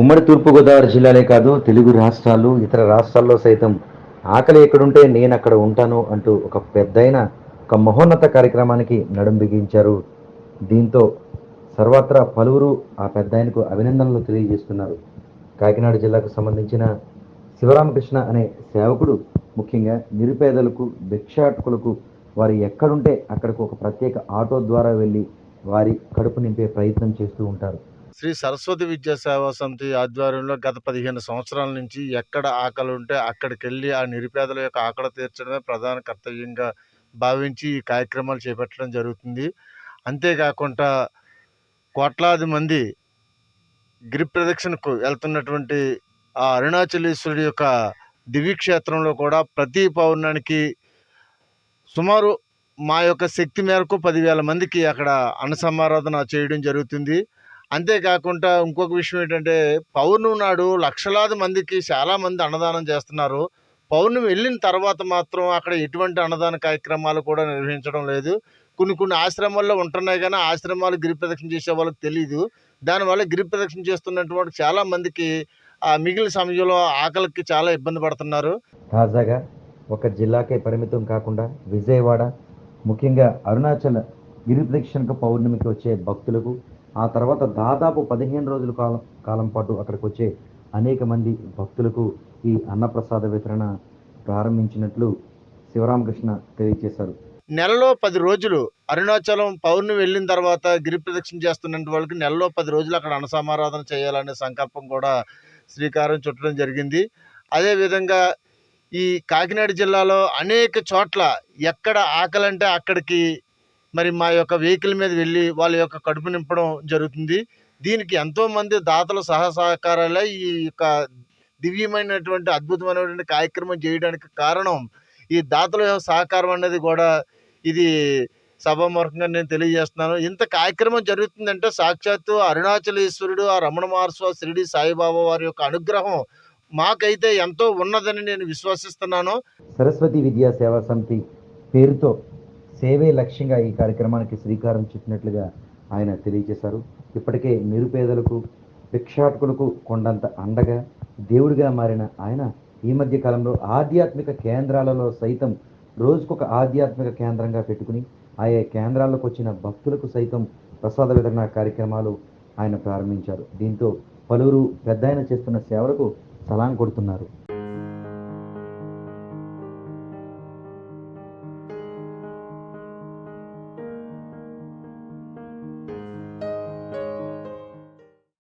ఉమ్మడి తూర్పుగోదావరి జిల్లాలే కాదు తెలుగు రాష్ట్రాలు ఇతర రాష్ట్రాల్లో సైతం ఆకలి ఎక్కడుంటే నేను అక్కడ ఉంటాను అంటూ ఒక పెద్దయిన ఒక మహోన్నత కార్యక్రమానికి నడుం బిగించారు. దీంతో సర్వత్రా పలువురు ఆ పెద్దాయనకు అభినందనలు తెలియజేస్తున్నారు. కాకినాడ జిల్లాకు సంబంధించిన శివరామకృష్ణ అనే సేవకుడు ముఖ్యంగా నిరుపేదలకు భిక్షాటకులకు వారు ఎక్కడుంటే అక్కడికి ఒక ప్రత్యేక ఆటో ద్వారా వెళ్ళి వారి కడుపు నింపే ప్రయత్నం చేస్తూ ఉంటారు. శ్రీ సరస్వతి విద్యా సేవా సమితి ఆధ్వర్యంలో గత పదిహేను సంవత్సరాల నుంచి ఎక్కడ ఆకలి ఉంటే అక్కడికి వెళ్ళి ఆ నిరుపేదల యొక్క ఆకలి తీర్చడమే ప్రధాన కర్తవ్యంగా భావించి ఈ కార్యక్రమాలు చేపట్టడం జరుగుతుంది. అంతేకాకుండా కోట్లాది మంది గిరి ప్రదక్షిణకు వెళ్తున్నటువంటి ఆ అరుణాచలేశ్వరుడి యొక్క దివ్యక్షేత్రంలో కూడా ప్రతి పౌర్ణానికి సుమారు మా యొక్క శక్తి మేరకు పదివేల మందికి అక్కడ అన్నసమారాధన చేయడం జరుగుతుంది. అంతేకాకుండా ఇంకొక విషయం ఏంటంటే పౌర్ణమి నాడు లక్షలాది మందికి చాలామంది అన్నదానం చేస్తున్నారు. పౌర్ణమి వెళ్ళిన తర్వాత మాత్రం అక్కడ ఎటువంటి అన్నదాన కార్యక్రమాలు కూడా నిర్వహించడం లేదు. కొన్ని కొన్ని ఆశ్రమాల్లో ఉంటున్నాయి కానీ ఆశ్రమాలు గిరి ప్రదక్షిణ చేసే వాళ్ళకి తెలియదు దానివల్ల గిరి ప్రదక్షిణ చేస్తున్నటువంటి చాలామందికి ఆ మిగిలిన సమయంలో ఆకలికి చాలా ఇబ్బంది పడుతున్నారు. తాజాగా ఒక జిల్లాకే పరిమితం కాకుండా విజయవాడ ముఖ్యంగా అరుణాచల్ గిరి ప్రదక్షిణకు పౌర్ణమికి వచ్చే భక్తులకు ఆ తర్వాత దాదాపు పదిహేను రోజుల కాలం కాలం పాటు అక్కడికి వచ్చే అనేక మంది భక్తులకు ఈ అన్నప్రసాద వితరణ ప్రారంభించినట్లు శివరామకృష్ణ తెలియజేశారు. నెలలో పది రోజులు అరుణాచలం పౌర్ణమి వెళ్ళిన తర్వాత గిరి ప్రదక్షిణ చేస్తున్న వాళ్ళకి నెలలో పది రోజులు అక్కడ అన్నసమారాధన చేయాలనే సంకల్పం కూడా శ్రీకారం చుట్టడం జరిగింది. అదేవిధంగా ఈ కాకినాడ జిల్లాలో అనేక చోట్ల ఎక్కడ ఆకలంటే అక్కడికి మరి మా యొక్క వెహికల్ మీద వెళ్ళి వాళ్ళ యొక్క కడుపు నింపడం జరుగుతుంది. దీనికి ఎంతోమంది దాతలు సహా సహకారాలే ఈ యొక్క దివ్యమైనటువంటి అద్భుతమైనటువంటి కార్యక్రమం చేయడానికి కారణం. ఈ దాతల సహకారం అనేది కూడా ఇది సభాముఖంగా నేను తెలియజేస్తున్నాను. ఇంత కార్యక్రమం జరుగుతుందంటే సాక్షాత్తు అరుణాచలేశ్వరుడు ఆ రమణ మహర్షి షిరిడి సాయిబాబా వారి యొక్క అనుగ్రహం మాకైతే ఎంతో ఉన్నదని నేను విశ్వసిస్తున్నాను. సరస్వతి విద్యా సేవా సమితి పేరుతో సేవే లక్ష్యంగా ఈ కార్యక్రమానికి శ్రీకారం చుట్టినట్లుగా ఆయన తెలియజేశారు. ఇప్పటికే నిరుపేదలకు భిక్షాటకులకు కొండంత అండగా దేవుడిగా మారిన ఆయన ఈ మధ్య కాలంలో ఆధ్యాత్మిక కేంద్రాలలో సైతం రోజుకొక ఆధ్యాత్మిక కేంద్రంగా పెట్టుకుని ఆయా కేంద్రాలకు వచ్చిన భక్తులకు సైతం ప్రసాద వితరణ కార్యక్రమాలు ఆయన ప్రారంభించారు. దీంతో పలువురు పెద్ద చేస్తున్న సేవలకు సలాం కొడుతున్నారు.